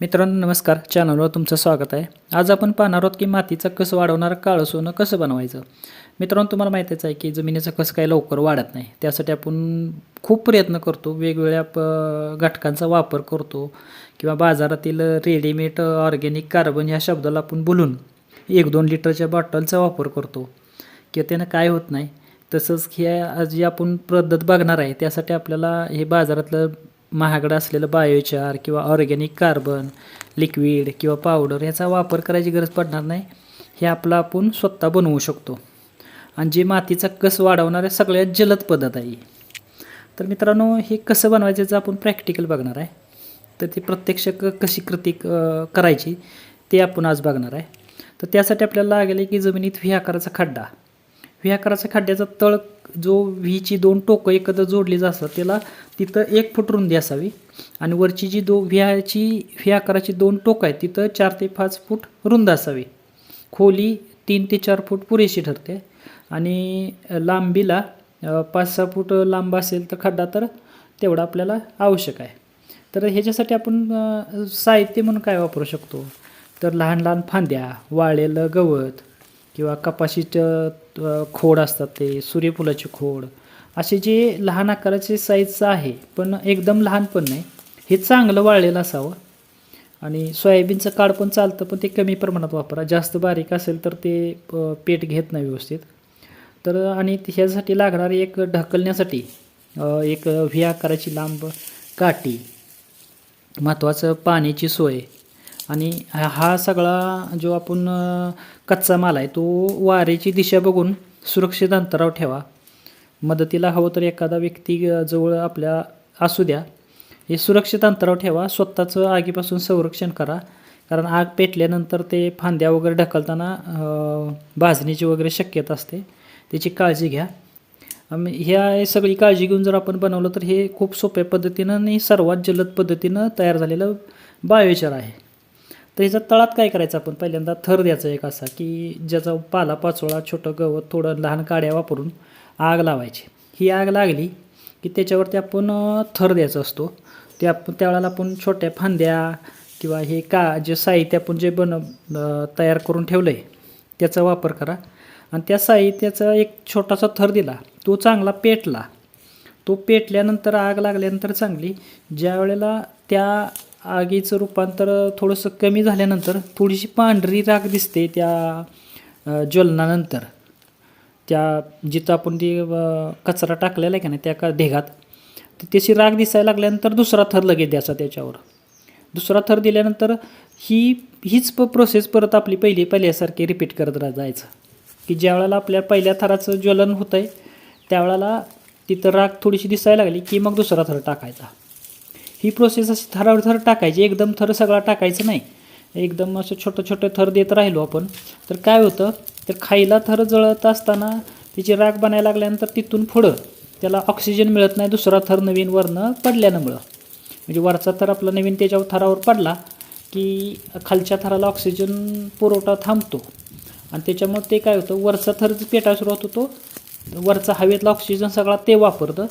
मित्रांनो नमस्कार. चॅनलवर तुमचं स्वागत आहे. आज आपण पाहणार आहोत की मातीचा कस वाढवणारं काळं सोनं कसं बनवायचं? मित्रांनो तुम्हाला माहितीच आहे की जमिनीचं कसं काही लवकर वाढत नाही. त्यासाठी आपण खूप प्रयत्न करतो वेगवेगळ्या प घटकांचा वापर करतो किंवा बाजारातील रेडीमेड ऑर्गॅनिक कार्बन ह्या शब्दाला आपण बोलून एक दोन लिटरच्या बॉटलचा वापर करतो. किंवा त्यानं काय होत नाही तसंच ह्या जी आपण पद्धत बघणार आहे त्यासाठी आपल्याला हे बाजारातलं महागडं असलेलं बायोचार किंवा ऑर्गॅनिक कार्बन लिक्विड किंवा पावडर याचा वापर करायची गरज पडणार नाही. हे आपलं आपण स्वतः बनवू शकतो. आणि जे मातीचा कस वाढवणाऱ्या सगळ्यात जलद पद्धत आहे तर मित्रांनो हे कसं बनवायचं याचं आपण प्रॅक्टिकल बघणार आहे. तर ती प्रत्यक्ष क कशी कृती करायची ते आपण आज बघणार आहे. तर त्यासाठी आपल्याला लागेल की जमिनीत व्ही आकाराचा खड्डा. व्ही आकाराच्या खड्ड्याचा तळ जो व्हीची दोन टोकं एकत्र जोडली जातात त्याला तिथं एक फूट रुंदी असावी. आणि वरची जी दो व्ह्याची व्ही आकाराची दोन टोकं आहेत तिथं चार ते पाच फूट रुंद असावी. खोली तीन ते चार फूट पुरेशी ठरते. आणि लांबीला पाच सहा फूट लांब असेल तर खड्डा तर तेवढा आपल्याला आवश्यक आहे. तर ह्याच्यासाठी आपण साहित्य म्हणून काय वापरू शकतो? तर लहान लहान फांद्या वाळेलं गवत किंवा कपाशीचं खोड असतात ते सूर्यफुलाचे खोड असे जे लहान आकाराचे साईजचं आहे पण एकदम लहान पण नाही. हे चांगलं वाळलेलं असावं. आणि सोयाबीनचं काड पण चालतं पण ते कमी प्रमाणात वापरा. जास्त बारीक असेल तर ते पेट घेत नाही व्यवस्थित. तर आणि ह्यासाठी लागणारी एक ढकलण्यासाठी एक व्ही आकाराची लांब काठी महत्त्वाचं पाण्याची सोय आणि हा सगळा जो आपण कच्चा माल आहे तो वारेची दिशा बघून सुरक्षित अंतरावर ठेवा. मदतीला हवं तर एखादा व्यक्ती जवळ आपल्या असू द्या. हे सुरक्षित अंतरावर ठेवा. स्वतःचं आगीपासून संरक्षण करा. कारण आग पेटल्यानंतर ते फांद्या वगैरे ढकलताना भाजण्याची वगैरे शक्यता असते. त्याची काळजी घ्या. ह्या सगळी काळजी घेऊन जर आपण बनवलं तर हे खूप सोप्या पद्धतीनं आणि सर्वात जलद पद्धतीनं तयार झालेलं बायोचर आहे. तर ह्याचा तळात काय करायचं आपण? पहिल्यांदा थर द्यायचा एक असा की ज्याचा पाला पाचोळा छोटं गवत थोडं लहान काड्या वापरून आग लावायची. ही आग लागली की त्याच्यावरती आपण थर द्यायचा असतो. ते आपण त्यावेळेला आपण छोट्या फांद्या किंवा हे का जे साहित्य आपण जे बन तयार करून ठेवलं आहे त्याचा वापर करा. आणि त्या साहित्याचा एक छोटासा थर दिला तो चांगला पेटला. तो पेटल्यानंतर आग लागल्यानंतर चांगली ज्या वेळेला त्या आगीचं रूपांतर थोडंसं कमी झाल्यानंतर थोडीशी पांढरी राग दिसते त्या ज्वलनानंतर. त्या जिथं आपण ती कचरा टाकलेला आहे का नाही त्या का ढेगात तर त्याची राग दिसायला लागल्यानंतर दुसरा थर लगेच द्यायचा त्याच्यावर. दुसरा थर दिल्यानंतर ही हीच प प्रोसेस परत आपली पहिली पहिल्यासारखी रिपीट करत राह जायचं. की ज्या वेळेला आपल्या पहिल्या थराचं ज्वलन होतं आहे त्यावेळेला तिथं राग थोडीशी दिसायला लागली की मग दुसरा थर टाकायचा. ही प्रोसेस अशी थरावर थर टाकायची एकदम थर सगळा टाकायचं नाही. एकदम असं छोटं छोटं थर देत राहिलो आपण. तर काय होतं? तर खायला थर जळत असताना तिची राख बनायला लागल्यानंतर तिथून पुढं त्याला ऑक्सिजन मिळत नाही दुसरा थर नवीन वरनं पडल्यामुळं. म्हणजे वरचा थर आपला नवीन त्याच्यावर थरावर पडला की खालच्या थराला ऑक्सिजन पुरवठा थांबतो. आणि त्याच्यामुळे ते काय होतं? वरचा थर जो पेटायला सुरुवात होतो वरचा हवेतला ऑक्सिजन सगळा ते वापरतं.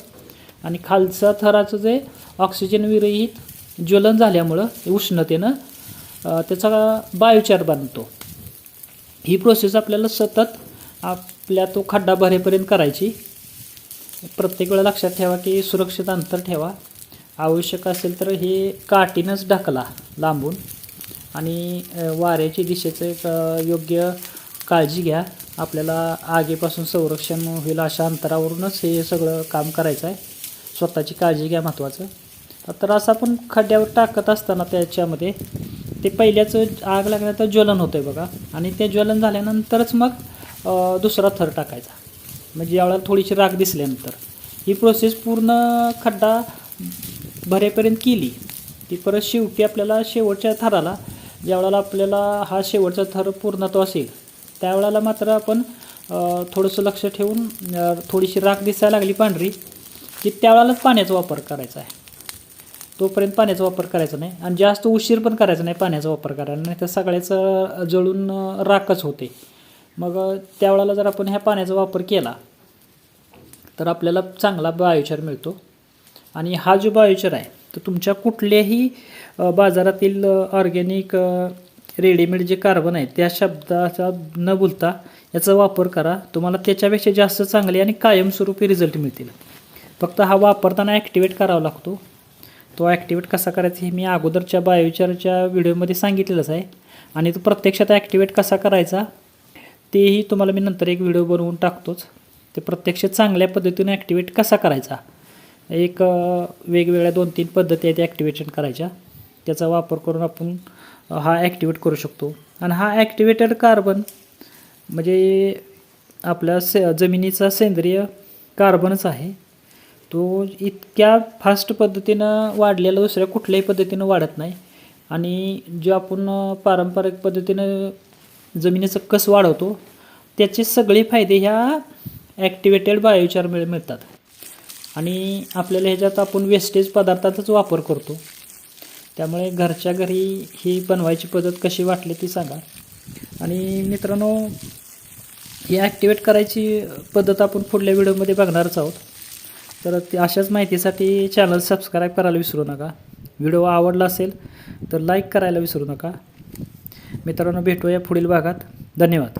आणि खालचा थराचं जे ऑक्सिजन विरहित ज्वलन झाल्यामुळं उष्णतेनं त्याचा बायोचार बनतो. ही प्रोसेस आपल्याला सतत आपल्या तो खड्डा भरेपर्यंत करायची. प्रत्येक वेळा लक्षात ठेवा की सुरक्षित अंतर ठेवा. आवश्यक असेल तर हे काठीनंच ढकला लांबून. आणि वाऱ्याची दिशेचं एक योग्य काळजी घ्या. आपल्याला आगीपासून संरक्षण होईल अशा अंतरावरूनच हे सगळं काम करायचं आहे. स्वतःची काळजी घ्या महत्त्वाचं. तर असं आपण खड्ड्यावर टाकत असताना त्याच्यामध्ये ते पहिल्याचं आग लागल्यानंतर ज्वलन होतं आहे बघा. आणि ते ज्वलन झाल्यानंतरच मग दुसरा थर टाकायचा. म्हणजे यावेळेला थोडीशी राग दिसल्यानंतर. ही प्रोसेस पूर्ण खड्डा भरेपर्यंत केली. ती परत शेवटी आपल्याला शेवटच्या थराला ज्यावेळेला आपल्याला हा शेवटचा थर पूर्णत्व असेल त्यावेळेला मात्र आपण थोडंसं लक्ष ठेवून थोडीशी राख दिसायला लागली पांढरी. की त्यावेळेलाच पाण्याचा वापर करायचा आहे. तोपर्यंत पाण्याचा वापर करायचा नाही आणि जास्त उशीर पण करायचा नाही पाण्याचा वापर करायला. नाही तर सगळ्याचं जळून राखच होते. मग त्यावेळेला जर आपण ह्या पाण्याचा वापर केला तर आपल्याला चांगला बायोचार मिळतो. आणि हा जो बायोचार आहे तर तुमच्या कुठल्याही बाजारातील ऑर्गॅनिक रेडीमेड जे कार्बन आहे त्या शब्दाचा न बोलता याचा वापर करा. तुम्हाला त्याच्यापेक्षा जास्त चांगले आणि कायमस्वरूपी रिझल्ट मिळतील. फक्त हा वापरताना ॲक्टिवेट करावा लागतो. तो ॲक्टिवेट कसा करायचा हे मी अगोदरच्या बायोचारच्या व्हिडिओमध्ये सांगितलेलंच आहे. आणि तो प्रत्यक्षात ॲक्टिवेट कसा करायचा तेही तुम्हाला मी नंतर एक व्हिडिओ बनवून टाकतोच. ते प्रत्यक्ष चांगल्या पद्धतीने ॲक्टिवेट कसा करायचा? एक वेगवेगळ्या दोन तीन पद्धती आहेत ॲक्टिवेशन करायच्या. त्याचा वापर करून आपण हा ॲक्टिवेट करू शकतो. आणि हा ॲक्टिवेटेड कार्बन म्हणजे आपल्या से जमिनीचा सेंद्रिय कार्बनच आहे. तो इतक्या फास्ट पद्धतीनं वाढलेला दुसऱ्या कुठल्याही पद्धतीनं वाढत नाही. आणि जे आपण पारंपरिक पद्धतीनं जमिनीचं कस वाढवतो त्याचे सगळे फायदे ह्या ॲक्टिवेटेड बायोचारमुळे मिळतात. आणि आपल्याला ह्याच्यात आपण वेस्टेज पदार्थाचाच वापर करतो. त्यामुळे घरच्या घरी ही बनवायची पद्धत कशी वाटली ती सांगा. आणि मित्रांनो ही ॲक्टिवेट करायची पद्धत आपण पुढल्या व्हिडिओमध्ये बघणारच आहोत. तर ते अशाच माहितीसाठी चॅनल सबस्क्राईब करायला विसरू नका. व्हिडिओ आवडला असेल तर लाईक करायला विसरू नका. मित्रांनो भेटूया पुढील भागात. धन्यवाद.